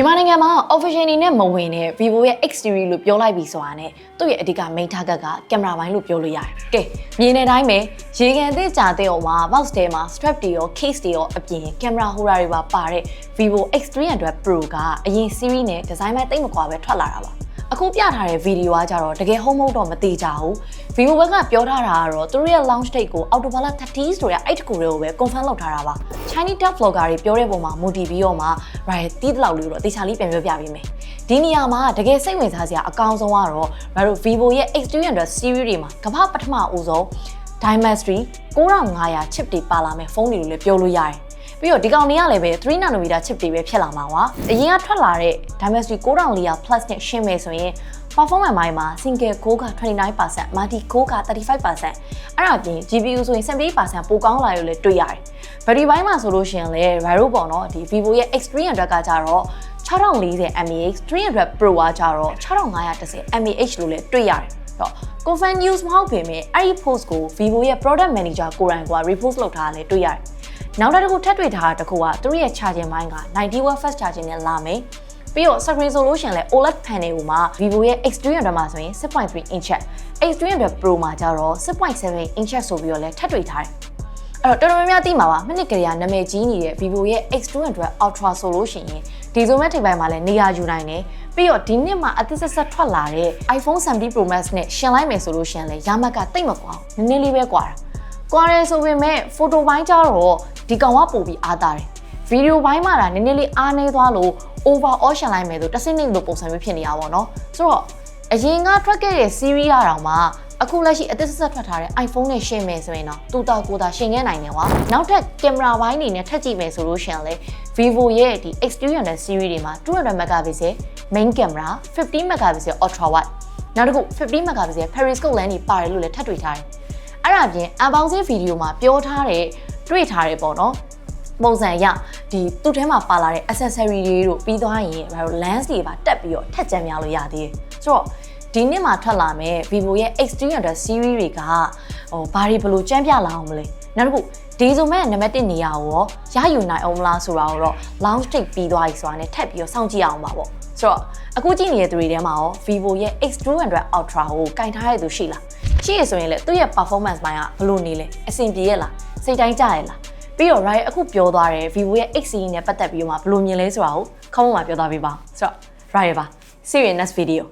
မြန်မာနိုင်ငံမှာ official အနေနဲ့မဝင်တဲ့ Vivo ရဲ့ X series လို့ပြောလိုက်ပြီဆိုတာနဲ့သူ့ရဲ့အဓိက main target ကကင်မရာပိုင်းလို့ပြောလို့ရတယ်။ကဲမြင်တဲ့အတိုင်းပဲရေကန်သစ်ကြာတဲ့အောင်မှာ box ထဲမှာ strap တွေရော case တွေရောအပြင်ကင်မရာ holder တွေပါပါတဲ့ Vivo X300 Pro ကအရင် series နဲ့ design ပဲတိတ်မကွာပဲထွက်လာတာပါ။ အခုပြထားတဲ့ဗီဒီယိုကကြတော့တကယ်ဟုတ်မဟုတ်တော့မသိကြဘူး Vivo ဘက်ကပြောထားတာကတော့သူတို့ရဲ့ launch date ကိုအော်တိုဘာလ30ဆိုတဲ့အဲ့တကူတွေကိုပဲ confirm လုပ်ထားတာပါ Chinese tech vlogger တွေပြောတဲ့ပုံမှာမူတည်ပြီးတော့မှ right တီးတလောက်လေးတော့တေချာလေးပြန်ပြောပြပေးမယ်ဒီနေရာမှာတကယ်စိတ်ဝင်စားစရာအကောင်းဆုံးကတော့ဘာလို့ Vivo ရဲ့ X300 series တွေမှာကမ္ဘာပထမအဦးဆုံး Dimensity 9500 chip တွေပါလာမယ်ဖုန်းတွေလို့လည်းပြောလို့ရတယ် ပြီးတော့ဒီကောင်တွေကလည်းပဲ3 nanometer chip တွေပဲဖြစ်လာမှာပါအရင်ကထွက်လာတဲ့ Dimensity 9400 Plus နဲ့ရှင်းမယ်ဆိုရင် performance ပိုင်းမှာ single core က29% multi core က35%အဲ့ဒါအပြင် GPU ဆိုရင်78%ပိုကောင်းလာရလို့လည်းတွေ့ရတယ်။ battery ဘိုင်းမှာဆိုလို့ရှိရင်လည်း Viro ပေါ့နော်ဒီ Vivo ရဲ့ X300 ကကြတော့6040 mAh 300 Pro ကကြတော့6510 mAh လို့လည်းတွေ့ရတယ်။တော့ Confirm News မဟုတ်ပေမဲ့အဲ့ဒီ post ကို Vivo ရဲ့ product manager ကိုရိုင်းက repost လုပ်ထားတာလည်းတွေ့ရတယ်။ နောက်တစ်ခုထပ်တွေ့ထားတာတစ်ခုကသူတို့ရဲ့ charging ဘိုင်းက90 watt fast charging နဲ့လာမယ်။ပြီးတော့ screen ဆိုလို့ရှိရင်လည်း OLED panel ကိုမှ Vivo ရဲ့ X300 မှာဆိုရင်6.3 inch X300 Pro မှာကျတော့6.7 inch ဆိုပြီးတော့လည်းထပ်တွေ့ထားတယ်အဲ့တော့တော်တော်များများသိမှာပါမိနစ်ကလေးကနာမည်ကြီးနေတဲ့ Vivo ရဲ့ X200 Ultra ဆိုလို့ရှိရင်ဒီဇိုမက်ထိပ်ပိုင်းမှာလည်းနေရာယူနိုင်တယ်ပြီးတော့ဒီနှစ်မှာအသစ်ဆက်ဆက်ထွက်လာတဲ့ iPhone 17 Pro Max နဲ့ရှင်လိုက်မယ်ဆိုလို့ရှိရင်လည်းရမက်ကတိတ်မကွာဘူးနည်းနည်းလေးပဲကွာတာကွာတယ်ဆိုပေမဲ့ photo ပိုင်းကျတော့ ဒီကောင်ကပို့ပြီးအားတာတယ်ဗီဒီယိုပိုင်းမှာဒါနည်းနည်းလေးအားနေသွားလို့ over all ရှန်လိုက်မယ်ဆိုတစ်စနစ်လိုပုံစံမျိုးဖြစ်နေရပါတော့ဆိုတော့အရင်ကထွက်ခဲ့တဲ့ series ရအောင်မှာအခုလက်ရှိအသစ်ဆက်ထွက်ထားတဲ့ iPhone နဲ့ရှင်းမယ်ဆိုရင်တော့တူတာကိုတာရှင်းခဲ့နိုင်တယ်ကွာနောက်ထပ်ကင်မရာပိုင်းတွေနဲ့ထပ်ကြည့်မယ်ဆိုလို့ရှိရင်လေ Vivo ရဲ့ဒီ X300 series တွေမှာ200 megapixel main camera 50 megapixel ultra wide နောက်တစ်ခု50 megapixel periscope lens တွေပါတယ်လို့လည်းထပ်တွေ့ထားတယ်အဲ့ဒါပြင် unboxing video မှာပြောထားတဲ့ တွေ့ထားတယ်ပေါ့နော်ပုံစံအရဒီသူ့ထဲမှာပါလာတဲ့ accessory တွေတို့ပြီးသွားရင်ဘာလို့ lens တွေပါတက်ပြီးတော့ထက်ကြံများလို့ရသေးတယ်ဆိုတော့ဒီနှစ်မှာထွက်လာမဲ့ Vivo ရဲ့ X300 series တွေကဟိုဘာတွေဘလို့ကြမ်းပြလာအောင်မလဲနောက်တစ်ခုဒီဆိုမဲ့နံပါတ်1နေရာကိုရောရယူနိုင်အောင်မလားဆိုတာကိုတော့ launch date ပြီးသွားပြီဆိုတာနဲ့ထပ်ပြီးတော့စောင့်ကြည့်အောင်ပါပေါ့ဆိုတော့အခုကြည့်နေတဲ့သူတွေထဲမှာရော Vivo ရဲ့ X200 Ultra ကိုကင်ထားရတဲ့သူရှိလား ရှိရဆိုရင်လည်းသူ့ရဲ့ performance ပိုင်းကဘလို့နေလဲအဆင်ပြေရဲ့လားစိတ်တိုင်းကြရဲ့လားပြီးတော့ Riot အခုပြောသွားတယ် Vivo ရဲ့ X series နဲ့ပတ်သက်ပြီးတော့မှဘယ်လိုမြင်လဲဆိုတာကို comment မှာပြောသွားပေးပါဆိုတော့ Riot ပါ see you in next video